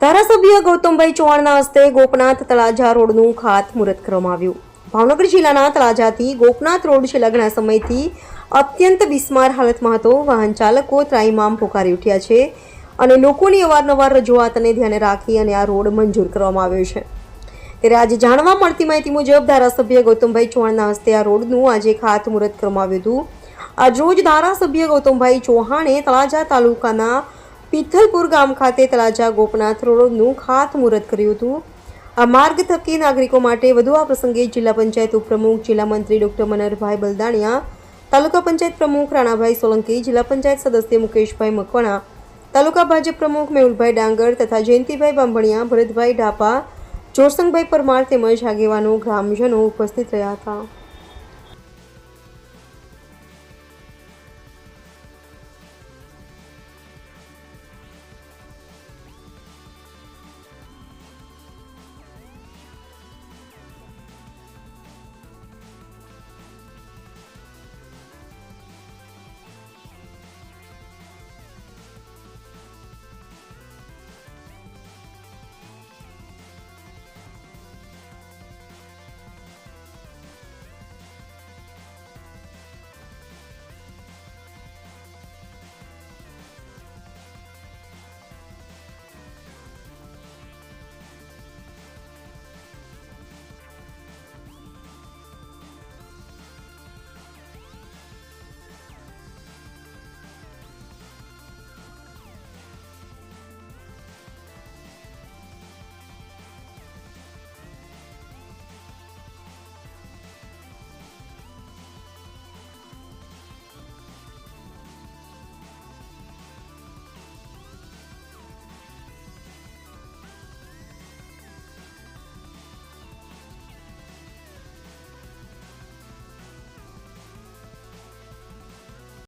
ધારાસભ્ય ગૌતમભાઈ ચૌહાણના હસ્તે ગોપનાથ તળાજા રોડનું ખાતમુહૂર્ત કરવામાં આવ્યું. ભાવનગર જિલ્લાના તળાજાથી ગોપનાથ રોડ છેલ્લા ઘણા સમયથી અત્યંત બિસ્માર હાલતમાં હતો. વાહન ચાલકો ત્રાઈમામ પોકારી ઉઠ્યા છે અને લોકોની અવારનવાર રજૂઆતને ધ્યાને રાખી અને આ રોડ મંજૂર કરવામાં આવ્યો છે. ત્યારે આજે જાણવા મળતી માહિતી મુજબ ધારાસભ્ય ગૌતમભાઈ ચૌહાણના હસ્તે આ રોડનું આજે ખાતમુહૂર્ત કરવામાં આવ્યું હતું. આજરોજ ધારાસભ્ય ગૌતમભાઈ ચૌહાણે તળાજા તાલુકાના પિથલપુર ગામ ખાતે તળાજા ગોપનાથ રોડનું ખાતમુહૂર્ત કર્યું હતું. આ માર્ગ થકી નાગરિકો માટે વધુ આ પ્રસંગે જિલ્લા પંચાયત ઉપપ્રમુખ, જિલ્લા મંત્રી ડોક્ટર મનહરભાઈ બલદાણિયા, તાલુકા પંચાયત પ્રમુખ રાણાભાઈ સોલંકી, જિલ્લા પંચાયત સદસ્ય મુકેશભાઈ મકવાણા, તાલુકા ભાજપ પ્રમુખ મેહુલભાઈ ડાંગર તથા જયંતિભાઈ બાંભણિયા, ભરતભાઈ ઢાપા જોરસંગભાઈ પરમાર તેમજ આગેવાનો, ગ્રામજનો ઉપસ્થિત રહ્યા હતા.